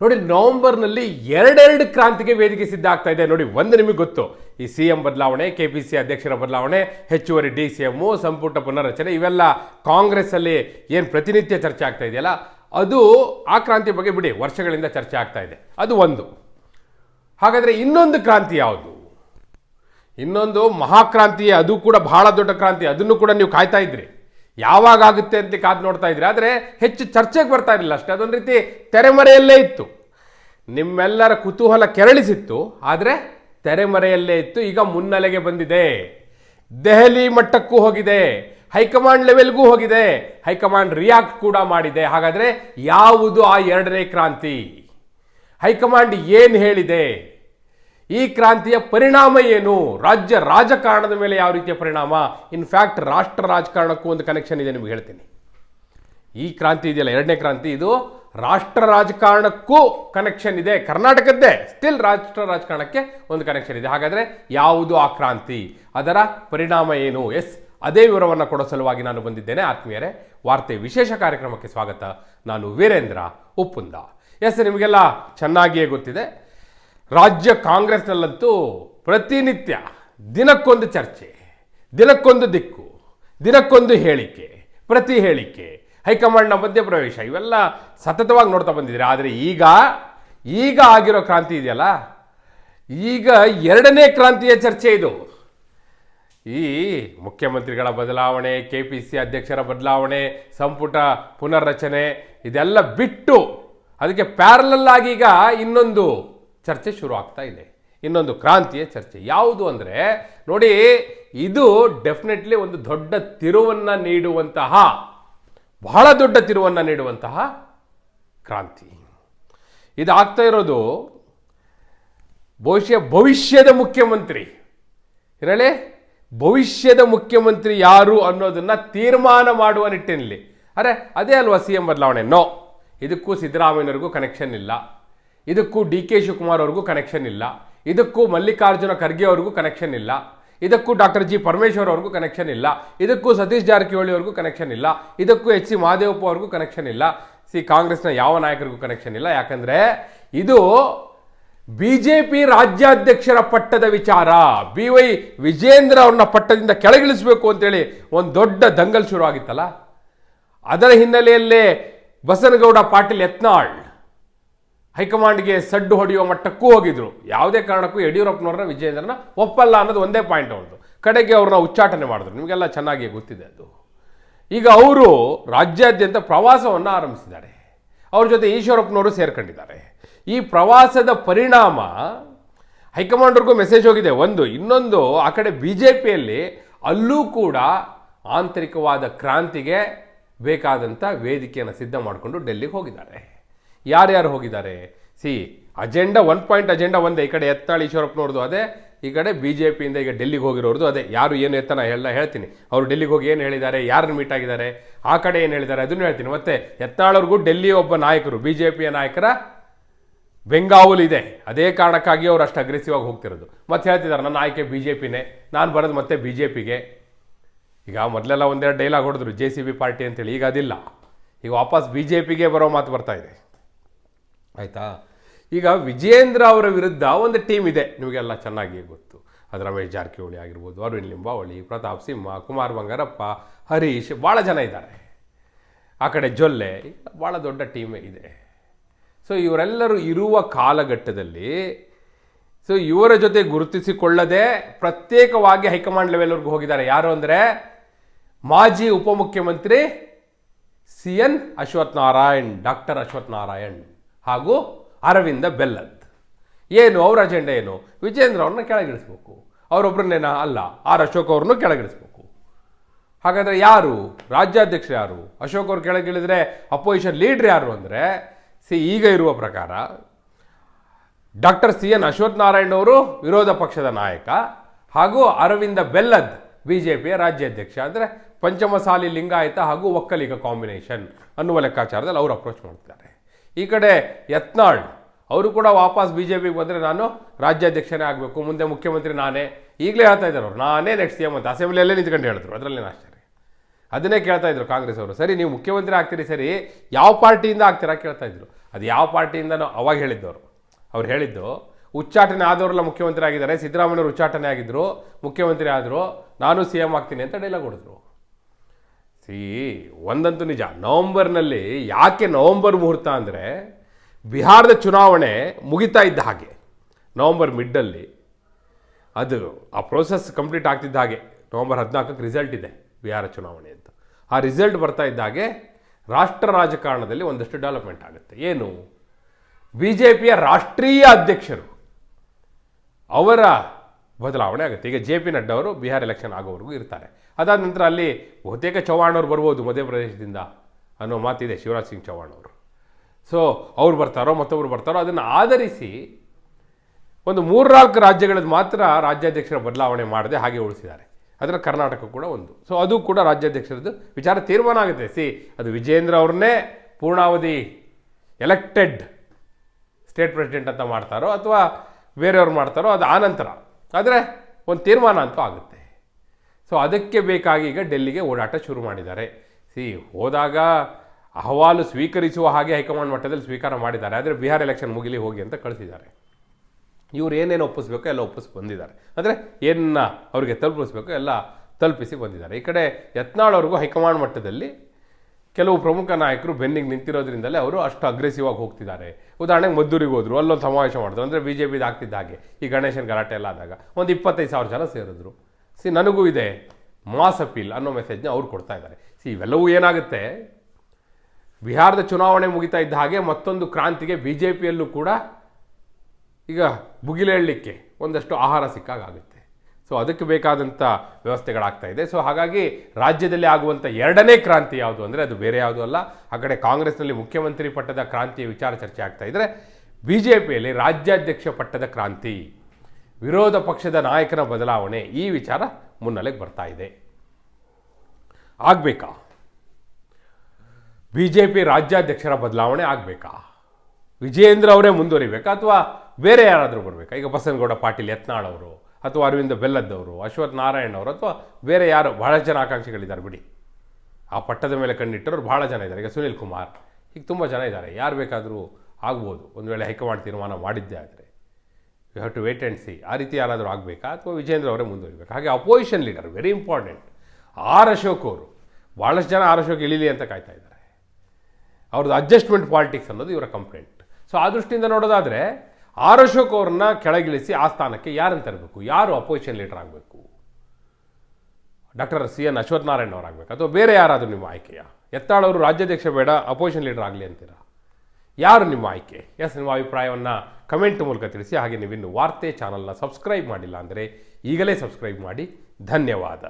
ನೋಡಿ, ನವೆಂಬರ್ನಲ್ಲಿ ಎರಡೆರಡು ಕ್ರಾಂತಿಗೆ ವೇದಿಕೆ ಸಿದ್ಧ ಆಗ್ತಾ ಇದೆ. ನೋಡಿ, ಒಂದು ನಿಮಗೆ ಗೊತ್ತು. ಈ ಸಿ ಎಂ ಬದಲಾವಣೆ, ಕೆ ಪಿ ಸಿ ಅಧ್ಯಕ್ಷರ ಬದಲಾವಣೆ, ಹೆಚ್ಚುವರಿ ಡಿ ಸಿ ಎಮ್ಮು ಸಂಪುಟ ಪುನರ್ರಚನೆ, ಇವೆಲ್ಲ ಕಾಂಗ್ರೆಸ್ ಅಲ್ಲಿ ಏನು ಪ್ರತಿನಿತ್ಯ ಚರ್ಚೆ ಆಗ್ತಾ ಇದೆಯಲ್ಲ, ಅದು ಆ ಕ್ರಾಂತಿ ಬಗ್ಗೆ ಬಿಡಿ, ವರ್ಷಗಳಿಂದ ಚರ್ಚೆ ಆಗ್ತಾ ಇದೆ. ಅದು ಒಂದು. ಹಾಗಾದ್ರೆ ಇನ್ನೊಂದು ಕ್ರಾಂತಿ ಯಾವುದು? ಇನ್ನೊಂದು ಮಹಾಕ್ರಾಂತಿ, ಅದು ಕೂಡ ಬಹಳ ದೊಡ್ಡ ಕ್ರಾಂತಿ, ಅದನ್ನು ಕೂಡ ನೀವು ಕಾಯ್ತಾ ಇದ್ರಿ. ಯಾವಾಗ ಆಗುತ್ತೆ ಅಂತ ಕಾದು ನೋಡ್ತಾ ಇದ್ರೆ, ಆದರೆ ಹೆಚ್ಚು ಚರ್ಚೆಗೆ ಬರ್ತಾ ಇರಲಿಲ್ಲ ಅಷ್ಟೇ. ಅದೊಂದು ರೀತಿ ತೆರೆಮರೆಯಲ್ಲೇ ಇತ್ತು. ನಿಮ್ಮೆಲ್ಲರ ಕುತೂಹಲ ಕೆರಳಿಸಿತ್ತು, ಆದರೆ ತೆರೆಮರೆಯಲ್ಲೇ ಇತ್ತು. ಈಗ ಮುನ್ನೆಲೆಗೆ ಬಂದಿದೆ. ದೆಹಲಿ ಮಟ್ಟಕ್ಕೂ ಹೋಗಿದೆ. ಹೈಕಮಾಂಡ್ ಲೆವೆಲ್ಗೂ ಹೋಗಿದೆ. ಹೈಕಮಾಂಡ್ ರಿಯಾಕ್ಟ್ ಕೂಡ ಮಾಡಿದೆ. ಹಾಗಾದರೆ ಯಾವುದು ಆ ಎರಡನೇ ಕ್ರಾಂತಿ? ಹೈಕಮಾಂಡ್ ಏನು ಹೇಳಿದೆ? ಈ ಕ್ರಾಂತಿಯ ಪರಿಣಾಮ ಏನು? ರಾಜ್ಯ ರಾಜಕಾರಣದ ಮೇಲೆ ಯಾವ ರೀತಿಯ ಪರಿಣಾಮ? ಇನ್ಫ್ಯಾಕ್ಟ್ ರಾಷ್ಟ್ರ ರಾಜಕಾರಣಕ್ಕೂ ಒಂದು ಕನೆಕ್ಷನ್ ಇದೆ ನಿಮ್ಗೆ ಹೇಳ್ತೀನಿ. ಈ ಕ್ರಾಂತಿ ಇದೆಯಲ್ಲ, ಎರಡನೇ ಕ್ರಾಂತಿ ಇದು ರಾಷ್ಟ್ರ ರಾಜಕಾರಣಕ್ಕೂ ಕನೆಕ್ಷನ್ ಇದೆ. ಕರ್ನಾಟಕದ್ದೇ ಸ್ಟಿಲ್ ರಾಷ್ಟ್ರ ರಾಜಕಾರಣಕ್ಕೆ ಒಂದು ಕನೆಕ್ಷನ್ ಇದೆ. ಹಾಗಾದರೆ ಯಾವುದು ಆ ಕ್ರಾಂತಿ? ಅದರ ಪರಿಣಾಮ ಏನು? ಎಸ್ ಅದೇ ವಿವರವನ್ನು ಕೊಡೋ ಸಲುವಾಗಿ ನಾನು ಬಂದಿದ್ದೇನೆ. ಆತ್ಮೀಯರೇ, ವಾರ್ತೆ ವಿಶೇಷ ಕಾರ್ಯಕ್ರಮಕ್ಕೆ ಸ್ವಾಗತ. ನಾನು ವೀರೇಂದ್ರ ಉಪ್ಪುಂದ. ಎಸ್ ನಿಮಗೆಲ್ಲ ಚೆನ್ನಾಗಿಯೇ ಗೊತ್ತಿದೆ. ರಾಜ್ಯ ಕಾಂಗ್ರೆಸ್ನಲ್ಲಂತೂ ಪ್ರತಿನಿತ್ಯ ದಿನಕ್ಕೊಂದು ಚರ್ಚೆ, ದಿನಕ್ಕೊಂದು ದಿಕ್ಕು, ದಿನಕ್ಕೊಂದು ಹೇಳಿಕೆ, ಪ್ರತಿ ಹೇಳಿಕೆ, ಹೈಕಮಾಂಡ್ನ ಮಧ್ಯಪ್ರವೇಶ ಇವೆಲ್ಲ ಸತತವಾಗಿ ನೋಡ್ತಾ ಬಂದಿದ್ದೀರಿ. ಆದರೆ ಈಗ ಈಗ ಆಗಿರೋ ಕ್ರಾಂತಿ ಇದೆಯಲ್ಲ? ಈಗ ಎರಡನೇ ಕ್ರಾಂತಿಯ ಚರ್ಚೆ ಇದು. ಈ ಮುಖ್ಯಮಂತ್ರಿಗಳ ಬದಲಾವಣೆ ಕೆ ಪಿ ಸಿ ಅಧ್ಯಕ್ಷರ ಬದಲಾವಣೆ, ಸಂಪುಟ ಪುನರ್ರಚನೆ, ಇದೆಲ್ಲ ಬಿಟ್ಟು, ಅದಕ್ಕೆ ಪ್ಯಾರಲಲ್ ಆಗಿ ಈಗ ಇನ್ನೊಂದು ಚರ್ಚೆ ಶುರು ಆಗ್ತಾ ಇದೆ. ಇನ್ನೊಂದು ಕ್ರಾಂತಿಯ ಚರ್ಚೆ. ಯಾವುದು ಅಂದರೆ, ನೋಡಿ, ಇದು ಡೆಫಿನೆಟ್ಲಿ ಒಂದು ದೊಡ್ಡ ತಿರುವನ್ನು ನೀಡುವಂತಹ, ಬಹಳ ದೊಡ್ಡ ತಿರುವನ್ನು ನೀಡುವಂತಹ ಕ್ರಾಂತಿ. ಇದಾಗ್ತಾ ಇರೋದು ಬಹುಶಃ ಭವಿಷ್ಯದ ಮುಖ್ಯಮಂತ್ರಿ. ಇರಲೇ, ಭವಿಷ್ಯದ ಮುಖ್ಯಮಂತ್ರಿ ಯಾರು ಅನ್ನೋದನ್ನು ತೀರ್ಮಾನ ಮಾಡುವ ನಿಟ್ಟಿನಲ್ಲಿ. ಅರೆ, ಅದೇ ಅಲ್ವಾ ಸಿ ಎಂ ಬದಲಾವಣೆ? ನೋ. ಇದಕ್ಕೂ ಸಿದ್ದರಾಮಯ್ಯನವ್ರಿಗೂ ಕನೆಕ್ಷನ್ ಇಲ್ಲ. ಇದಕ್ಕೂ ಡಿ ಕೆ ಶಿವಕುಮಾರ್ ಅವ್ರಿಗೂ ಕನೆಕ್ಷನ್ ಇಲ್ಲ. ಇದಕ್ಕೂ ಮಲ್ಲಿಕಾರ್ಜುನ ಖರ್ಗೆ ಅವ್ರಿಗೂ ಕನೆಕ್ಷನ್ ಇಲ್ಲ. ಇದಕ್ಕೂ ಡಾಕ್ಟರ್ ಜಿ ಪರಮೇಶ್ವರ್ ಅವ್ರಿಗೂ ಕನೆಕ್ಷನ್ ಇಲ್ಲ. ಇದಕ್ಕೂ ಸತೀಶ್ ಜಾರಕಿಹೊಳಿ ಅವ್ರಿಗೂ ಕನೆಕ್ಷನ್ ಇಲ್ಲ. ಇದಕ್ಕೂ ಎಚ್ ಸಿ ಮಹದೇವಪ್ಪ ಅವ್ರಿಗೂ ಕನೆಕ್ಷನ್ ಇಲ್ಲ. ಸಿ ಕಾಂಗ್ರೆಸ್ನ ಯಾವ ನಾಯಕರಿಗೂ ಕನೆಕ್ಷನ್ ಇಲ್ಲ. ಯಾಕಂದರೆ ಇದು ಬಿ ಜೆ ಪಿ ರಾಜ್ಯಾಧ್ಯಕ್ಷರ ಪಟ್ಟದ ವಿಚಾರ. ಬಿ ವೈ ವಿಜೇಂದ್ರ ಅವ್ರನ್ನ ಪಟ್ಟದಿಂದ ಕೆಳಗಿಳಿಸಬೇಕು ಅಂತೇಳಿ ಒಂದು ದೊಡ್ಡ ದಂಗಲ್ ಶುರುವಾಗಿತ್ತಲ್ಲ. ಅದರ ಹಿನ್ನೆಲೆಯಲ್ಲೇ ಬಸನಗೌಡ ಪಾಟೀಲ್ ಯತ್ನಾಳ್ ಹೈಕಮಾಂಡ್ಗೆ ಸಡ್ಡು ಹೊಡೆಯುವ ಮಟ್ಟಕ್ಕೂ ಹೋಗಿದ್ರು. ಯಾವುದೇ ಕಾರಣಕ್ಕೂ ಯಡಿಯೂರಪ್ಪನವ್ರನ್ನ ವಿಜಯೇಂದ್ರನ ಒಪ್ಪಲ್ಲ ಅನ್ನೋದು ಒಂದೇ ಪಾಯಿಂಟ್ ಅವ್ರದ್ದು. ಕಡೆಗೆ ಅವ್ರನ್ನ ಉಚ್ಚಾಟನೆ ಮಾಡಿದ್ರು. ನಿಮಗೆಲ್ಲ ಚೆನ್ನಾಗಿ ಗೊತ್ತಿದೆ ಅದು. ಈಗ ಅವರು ರಾಜ್ಯಾದ್ಯಂತ ಪ್ರವಾಸವನ್ನು ಆರಂಭಿಸಿದ್ದಾರೆ. ಅವ್ರ ಜೊತೆ ಈಶ್ವರಪ್ಪನವರು ಸೇರ್ಕೊಂಡಿದ್ದಾರೆ. ಈ ಪ್ರವಾಸದ ಪರಿಣಾಮ ಹೈಕಮಾಂಡ್ರಿಗೂ ಮೆಸೇಜ್ ಹೋಗಿದೆ. ಒಂದು, ಇನ್ನೊಂದು, ಆ ಕಡೆ ಬಿ ಜೆ ಪಿಯಲ್ಲಿ ಅಲ್ಲೂ ಕೂಡ ಆಂತರಿಕವಾದ ಕ್ರಾಂತಿಗೆ ಬೇಕಾದಂಥ ವೇದಿಕೆಯನ್ನು ಸಿದ್ಧ ಮಾಡಿಕೊಂಡು ಡೆಲ್ಲಿಗೆ ಹೋಗಿದ್ದಾರೆ. ಯಾರ್ಯಾರು ಹೋಗಿದ್ದಾರೆ? See, agenda one point agenda ಒಂದೇ. ಈ ಕಡೆ ಎತ್ತಾಳ ಈಶ್ವರಪ್ಪನವ್ರದ್ದು ಅದೇ, ಈ ಕಡೆ ಬಿ ಜೆ ಪಿಯಿಂದ ಈಗ ಡೆಲ್ಲಿಗೆ ಹೋಗಿರೋರ್ದು ಅದೇ. ಯಾರು ಏನು ಎತ್ತನ ಎಲ್ಲ ಹೇಳ್ತೀನಿ. ಅವರು ಡೆಲ್ಲಿಗೆ ಹೋಗಿ ಏನು ಹೇಳಿದ್ದಾರೆ, ಯಾರನ್ನು ಮೀಟ್ ಆಗಿದ್ದಾರೆ, ಆ ಕಡೆ ಏನು ಹೇಳಿದ್ದಾರೆ ಅದನ್ನು ಹೇಳ್ತೀನಿ. ಮತ್ತೆ ಎತ್ತಾಳವ್ರಿಗೂ ಡೆಲ್ಲಿ ಒಬ್ಬ ನಾಯಕರು ಬಿ ಜೆ ಪಿಯ ನಾಯಕರ ಬೆಂಗಾವಲು ಇದೆ. ಅದೇ ಕಾರಣಕ್ಕಾಗಿ ಅವ್ರು ಅಷ್ಟು ಅಗ್ರೆಸಿವ್ ಆಗಿ ಹೋಗ್ತಿರೋದು. ಮತ್ತೆ ಹೇಳ್ತಿದ್ದಾರೆ, ನನ್ನ ಆಯ್ಕೆ ಬಿ ಜೆ ಪಿನೇ ನಾನು ಬರೋದು ಮತ್ತೆ ಬಿ ಜೆ ಪಿಗೆ ಈಗ ಮೊದಲೆಲ್ಲ ಒಂದೆರಡು ಡೈಲಾಗ್ ಹೊಡೆದ್ರು, ಜೆ ಸಿ ಬಿ ಪಾರ್ಟಿ ಅಂತೇಳಿ. ಈಗ ಅದಿಲ್ಲ. ಈಗ ವಾಪಸ್ ಬಿ ಜೆ ಪಿಗೆ ಬರೋ ಮಾತು ಬರ್ತಾ ಇದೆ. ಆಯಿತಾ? ಈಗ ವಿಜೇಂದ್ರ ಅವರ ವಿರುದ್ಧ ಒಂದು ಟೀಮ್ ಇದೆ. ನಿಮಗೆಲ್ಲ ಚೆನ್ನಾಗಿ ಗೊತ್ತು. ಅದು ರಮೇಶ್ ಜಾರಕಿಹೊಳಿ ಆಗಿರ್ಬೋದು ಅರವಿಂದ್ ಲಿಂಬಾವಳಿ, ಪ್ರತಾಪ್ ಸಿಂಹ, ಕುಮಾರ್ ಬಂಗಾರಪ್ಪ, ಹರೀಶ್ ಭಾಳ ಜನ ಇದ್ದಾರೆ. ಆ ಕಡೆ ಜೊಲ್ಲೆ ಭಾಳ ದೊಡ್ಡ ಟೀಮೇ ಇದೆ. ಸೊ ಇವರೆಲ್ಲರೂ ಇರುವ ಕಾಲಘಟ್ಟದಲ್ಲಿ ಸೊ ಇವರ ಜೊತೆ ಗುರುತಿಸಿಕೊಳ್ಳದೆ ಪ್ರತ್ಯೇಕವಾಗಿ ಹೈಕಮಾಂಡ್ ಲೆವೆಲ್ವರೆಗೂ ಹೋಗಿದ್ದಾರೆ. ಯಾರು ಅಂದರೆ ಮಾಜಿ ಉಪಮುಖ್ಯಮಂತ್ರಿ C N Ashwath Narayan doctor Ashwath Narayan ಹಾಗೂ ಅರವಿಂದ ಬೆಲ್ಲದ್. ಏನು? ಅವರ ಅಜೆಂಡ ಏನು? ವಿಜೇಂದ್ರ ಅವ್ರನ್ನ ಕೆಳಗಿಳಿಸ್ಬೇಕು. ಅವರೊಬ್ಬರನ್ನೇನ ಅಲ್ಲ, ಆರ್ ಅಶೋಕ್ ಅವ್ರನ್ನೂ ಕೆಳಗಿಳಿಸ್ಬೇಕು. ಹಾಗಾದರೆ ಯಾರು? ರಾಜ್ಯಾಧ್ಯಕ್ಷ ಯಾರು? ಅಶೋಕ್ ಅವ್ರು ಕೆಳಗಿಳಿದ್ರೆ ಅಪೋಸಿಷನ್ ಲೀಡ್ರ್ ಯಾರು ಅಂದರೆ, ಸಿ, ಈಗ ಇರುವ ಪ್ರಕಾರ doctor C N Ashwath Narayan ಅವರು, ವಿರೋಧ ಪಕ್ಷದ ನಾಯಕ, ಹಾಗೂ ಅರವಿಂದ ಬೆಲ್ಲದ್ ಬಿ ಜೆ ಪಿಯ ರಾಜ್ಯಾಧ್ಯಕ್ಷ. ಅಂದರೆ ಪಂಚಮಸಾಲಿ ಲಿಂಗಾಯತ ಹಾಗೂ ಒಕ್ಕಲಿಗ ಕಾಂಬಿನೇಷನ್ ಅನ್ನುವ ಲೆಕ್ಕಾಚಾರದಲ್ಲಿ ಅವರು ಅಪ್ರೋಚ್ ಮಾಡ್ತಿದ್ದಾರೆ ಈ ಕಡೆ ಯತ್ನಾಳ್, ಅವರು ಕೂಡ ವಾಪಸ್ ಬಿ ಜೆ ಪಿಗೆ ಬಂದರೆ ನಾನು ರಾಜ್ಯಾಧ್ಯಕ್ಷನೇ ಆಗಬೇಕು, ಮುಂದೆ ಮುಖ್ಯಮಂತ್ರಿ ನಾನೇ. ಈಗಲೇ ಹೇಳ್ತಾ ಇದ್ದಾರೆ ಅವರು, ನಾನೇ ನೆಕ್ಸ್ಟ್ ಸಿ ಎಂ ಅಂತ. ಅಸೆಂಬ್ಲಿಯಲ್ಲೇ ನಿಂತ್ಕೊಂಡು ಹೇಳಿದ್ರು, ಅದರಲ್ಲೇನು ಆಶ್ಚರ್ಯ. ಅದನ್ನೇ ಕೇಳ್ತಾ ಇದ್ರು ಕಾಂಗ್ರೆಸ್ ಅವರು. ಸರಿ, ನೀವು ಮುಖ್ಯಮಂತ್ರಿ ಆಗ್ತೀರಿ, ಸರಿ, ಯಾವ ಪಾರ್ಟಿಯಿಂದ ಆಗ್ತೀರಾ ಕೇಳ್ತಾ ಇದ್ರು. ಅದು ಯಾವ ಪಾರ್ಟಿಯಿಂದನೋ ಅವಾಗ ಹೇಳಿದ್ದವರು. ಅವ್ರು ಹೇಳಿದ್ದು, ಉಚ್ಚಾಟನೆ ಆದವರೆಲ್ಲ ಮುಖ್ಯಮಂತ್ರಿ ಆಗಿದ್ದಾರೆ ಸಿದ್ದರಾಮಯ್ಯವರು ಉಚ್ಚಾಟನೆ ಆಗಿದ್ದರು ಮುಖ್ಯಮಂತ್ರಿ ಆದರು, ನಾನು ಸಿ ಎಂ ಆಗ್ತೀನಿ ಅಂತ ಡೈಲಾಗ್ ಹೊಡೆದ್ರು. ಸಿ ಒಂದಂತೂ ನಿಜ. ನವಂಬರ್ನಲ್ಲಿ ಯಾಕೆ ನವಂಬರ್ ಮುಹೂರ್ತ ಅಂದರೆ ಬಿಹಾರದ ಚುನಾವಣೆ ಮುಗಿತಾ ಇದ್ದ ಹಾಗೆ. ನವಂಬರ್ ಮಿಡ್ಡಲ್ಲಿ ಅದು ಆ ಪ್ರೋಸೆಸ್ ಕಂಪ್ಲೀಟ್ ಆಗ್ತಿದ್ದ ಹಾಗೆ. ನವಂಬರ್ ಹದಿನಾಲ್ಕಕ್ಕೆ ರಿಸಲ್ಟ್ ಇದೆ ಬಿಹಾರ ಚುನಾವಣೆ ಅಂತ. ಆ ರಿಸಲ್ಟ್ ಬರ್ತಾ ಇದ್ದ ಹಾಗೆ ರಾಷ್ಟ್ರ ರಾಜಕಾರಣದಲ್ಲಿ ಒಂದಷ್ಟು ಡೆವಲಪ್ಮೆಂಟ್ ಆಗುತ್ತೆ. ಏನು? ಬಿ ಜೆ ಪಿಯ ರಾಷ್ಟ್ರೀಯ ಅಧ್ಯಕ್ಷರು ಅವರ ಬದಲಾವಣೆ ಆಗುತ್ತೆ. ಈಗ ಜೆ ಪಿ ನಡ್ಡಾ ಅವರು ಬಿಹಾರ್ ಎಲೆಕ್ಷನ್ ಆಗೋವರೆಗೂ ಇರ್ತಾರೆ. ಅದಾದ ನಂತರ ಅಲ್ಲಿ ಬಹುತೇಕ ಚೌಹಾಣ್ ಅವರು ಬರ್ಬೋದು ಮಧ್ಯಪ್ರದೇಶದಿಂದ ಅನ್ನೋ ಮಾತಿದೆ ಶಿವರಾಜ್ ಸಿಂಗ್ ಚೌಹಾಣ್ ಅವರು. ಸೊ ಅವ್ರು ಬರ್ತಾರೋ ಮತ್ತೊಬ್ರು ಬರ್ತಾರೋ ಅದನ್ನು ಆಧರಿಸಿ ಒಂದು ಮೂರ್ನಾಲ್ಕು ರಾಜ್ಯಗಳದ್ದು ಮಾತ್ರ ರಾಜ್ಯಾಧ್ಯಕ್ಷರ ಬದಲಾವಣೆ ಮಾಡದೆ ಹಾಗೆ ಉಳಿಸಿದ್ದಾರೆ. ಅದರ ಕರ್ನಾಟಕ ಕೂಡ ಒಂದು. ಸೊ ಅದು ಕೂಡ ರಾಜ್ಯಾಧ್ಯಕ್ಷರದ್ದು ವಿಚಾರ ತೀರ್ಮಾನ ಆಗುತ್ತೆ. ಸಿ ಅದು ವಿಜೇಂದ್ರ ಅವ್ರನ್ನೇ ಪೂರ್ಣಾವಧಿ ಎಲೆಕ್ಟೆಡ್ ಸ್ಟೇಟ್ ಪ್ರೆಸಿಡೆಂಟ್ ಅಂತ ಮಾಡ್ತಾರೋ ಅಥವಾ ಬೇರೆಯವ್ರು ಮಾಡ್ತಾರೋ ಅದು ಆನಂತರ ಆದರೆ ಒಂದು ತೀರ್ಮಾನ ಅಂತೂ ಆಗುತ್ತೆ. ಸೊ ಅದಕ್ಕೆ ಬೇಕಾಗಿ ಈಗ ಡೆಲ್ಲಿಗೆ ಓಡಾಟ ಶುರು ಮಾಡಿದ್ದಾರೆ. ಸಿ ಹೋದಾಗ ಅಹವಾಲು ಸ್ವೀಕರಿಸುವ ಹಾಗೆ ಹೈಕಮಾಂಡ್ ಮಟ್ಟದಲ್ಲಿ ಸ್ವೀಕಾರ ಮಾಡಿದ್ದಾರೆ. ಆದರೆ ಬಿಹಾರ್ ಎಲೆಕ್ಷನ್ ಮುಗಿಲಿ ಹೋಗಿ ಅಂತ ಕಳಿಸಿದ್ದಾರೆ. ಇವ್ರು ಏನೇನು ಒಪ್ಪಿಸ್ಬೇಕು ಎಲ್ಲ ಒಪ್ಪಿಸಿ ಬಂದಿದ್ದಾರೆ. ಅಂದರೆ ಏನನ್ನ ಅವರಿಗೆ ತಲುಪಿಸ್ಬೇಕು ಎಲ್ಲ ತಲುಪಿಸಿ ಬಂದಿದ್ದಾರೆ. ಈ ಕಡೆ ಯತ್ನಾಳ್ ಅವ್ರಿಗೂ ಹೈಕಮಾಂಡ್ ಮಟ್ಟದಲ್ಲಿ ಕೆಲವು ಪ್ರಮುಖ ನಾಯಕರು ಬೆನ್ನಿಗೆ ನಿಂತಿರೋದ್ರಿಂದಲೇ ಅವರು ಅಷ್ಟು ಅಗ್ರೆಸಿವ್ ಆಗಿ ಹೋಗ್ತಿದ್ದಾರೆ. ಉದಾಹರಣೆಗೆ ಮದ್ದೂರಿಗೆ ಹೋದ್ರು, ಅಲ್ಲೊಂದು ಸಮಾವೇಶ ಮಾಡಿದ್ರು, ಅಂದರೆ ಬಿ ಜೆ ಪಿದು ಆಗ್ತಿದ್ದ ಹಾಗೆ, ಈ ಗಣೇಶನ ಗಲಾಟೆ ಎಲ್ಲ ಆದಾಗ ಒಂದು ಇಪ್ಪತ್ತೈದು ಸಾವಿರ ಜನ ಸೇರಿದ್ರು. ಸಿ, ನನಗೂ ಇದೆ, ಮಾಸ್ ಅಪೀಲ್ ಅನ್ನೋ ಮೆಸೇಜ್ನ ಅವ್ರು ಕೊಡ್ತಾ ಇದ್ದಾರೆ. ಸಿ, ಇವೆಲ್ಲವೂ ಏನಾಗುತ್ತೆ? ಬಿಹಾರದ ಚುನಾವಣೆ ಮುಗಿತಾ ಇದ್ದ ಹಾಗೆ ಮತ್ತೊಂದು ಕ್ರಾಂತಿಗೆ ಬಿ ಜೆ ಪಿಯಲ್ಲೂ ಕೂಡ ಈಗ ಭುಗಿಲೇಳಲಿಕ್ಕೆ ಒಂದಷ್ಟು ಆಹಾರ ಸಿಕ್ಕಾಗುತ್ತೆ ಸೊ ಅದಕ್ಕೆ ಬೇಕಾದಂಥ ವ್ಯವಸ್ಥೆಗಳಾಗ್ತಾ ಇದೆ. ಸೊ ಹಾಗಾಗಿ ರಾಜ್ಯದಲ್ಲಿ ಆಗುವಂಥ ಎರಡನೇ ಕ್ರಾಂತಿ ಯಾವುದು ಅಂದರೆ ಅದು ಬೇರೆ ಯಾವುದೂ ಅಲ್ಲ. ಆ ಕಡೆ ಕಾಂಗ್ರೆಸ್ನಲ್ಲಿ ಮುಖ್ಯಮಂತ್ರಿ ಪಟ್ಟದ ಕ್ರಾಂತಿಯ ವಿಚಾರ ಚರ್ಚೆ ಆಗ್ತಾ ಇದ್ದರೆ ಬಿ ಜೆ ಪಿಯಲ್ಲಿ ರಾಜ್ಯಾಧ್ಯಕ್ಷ ಪಟ್ಟದ ಕ್ರಾಂತಿ, ವಿರೋಧ ಪಕ್ಷದ ನಾಯಕನ ಬದಲಾವಣೆ ಈ ವಿಚಾರ ಮುನ್ನೆಲೆಗೆ ಬರ್ತಾ ಇದೆ. ಆಗಬೇಕಾ? ಬಿ ಜೆ ಪಿ ರಾಜ್ಯಾಧ್ಯಕ್ಷರ ಬದಲಾವಣೆ ಆಗಬೇಕಾ? ವಿಜಯೇಂದ್ರ ಅವರೇ ಮುಂದುವರಿಬೇಕಾ ಅಥವಾ ಬೇರೆ ಯಾರಾದರೂ ಬರಬೇಕಾ? ಈಗ ಬಸನಗೌಡ ಪಾಟೀಲ್ ಯತ್ನಾಳ್ ಅವರು ಅಥವಾ ಅರವಿಂದ ಬೆಲ್ಲದ್ದವರು ಅಶ್ವಥ್ ನಾರಾಯಣ್ ಅವರು, ಅಥವಾ ಬೇರೆ ಯಾರು, ಬಹಳ ಜನ ಆಕಾಂಕ್ಷಿಗಳಿದ್ದಾರೆ, ಬಿಡಿ. ಆ ಪಟ್ಟದ ಮೇಲೆ ಕಣ್ಣಿಟ್ಟರು ಭಾಳ ಜನ ಇದ್ದಾರೆ. ಈಗ ಸುನೀಲ್ ಕುಮಾರ್, ಈಗ ತುಂಬ ಜನ ಇದ್ದಾರೆ. ಯಾರು ಬೇಕಾದರೂ ಆಗ್ಬೋದು. ಒಂದು ವೇಳೆ ಹೈಕಮಾಂಡ್ ತೀರ್ಮಾನ ಮಾಡಿದ್ದೇ ಆದರೆ. You have to wait and see ಆ ರೀತಿ ಯಾರಾದರೂ ಆಗಬೇಕಾ? ಅಥವಾ ವಿಜೇಂದ್ರ ಅವರೇ ಮುಂದುವರಿಬೇಕು? ಹಾಗೆ opposition leader very important R Ashok ಅವರು ಭಾಳಷ್ಟು ಜನ ಆರ್ ಅಶೋಕ್ ಇಳಿಲಿ ಅಂತ ಕಾಯ್ತಾ ಇದ್ದಾರೆ. ಅವ್ರದ್ದು ಅಡ್ಜಸ್ಟ್ಮೆಂಟ್ ಪಾಲಿಟಿಕ್ಸ್ ಅನ್ನೋದು ಇವರ ಕಂಪ್ಲೇಂಟ್ ಸೊ ಆ ದೃಷ್ಟಿಯಿಂದ ನೋಡೋದಾದರೆ ಆರ್ ಅಶೋಕ್ ಅವ್ರನ್ನ ಕೆಳಗಿಳಿಸಿ ಆ ಸ್ಥಾನಕ್ಕೆ ಯಾರನ್ನು ತರಬೇಕು? ಯಾರು ಅಪೋಸಿಷನ್ ಲೀಡರ್ ಆಗಬೇಕು? Doctor C N Ashwath Narayan ಅವರಾಗಬೇಕು. ಅಥವಾ ಬೇರೆ ಯಾರಾದರೂ ನಿಮ್ಮ ಆಯ್ಕೆಯ? ಎತ್ತಾಳವರು ರಾಜ್ಯಾಧ್ಯಕ್ಷ ಬೇಡ ಅಪೋಸಿಷನ್ ಲೀಡರ್ ಆಗಲಿ ಅಂತೀರಾ? ಯಾರು ನಿಮ್ಮ ಆಯ್ಕೆ? ಎಸ್ ನಿಮ್ಮ ಅಭಿಪ್ರಾಯವನ್ನು ಕಮೆಂಟ್ ಮೂಲಕ ತಿಳಿಸಿ, ಹಾಗೆ ನೀವಿನ್ನು ವಾರ್ತೆ ಚಾನಲ್ನ ಸಬ್ಸ್ಕ್ರೈಬ್ ಮಾಡಿಲ್ಲ ಅಂದರೆ ಈಗಲೇ ಸಬ್ಸ್ಕ್ರೈಬ್ ಮಾಡಿ. ಧನ್ಯವಾದ.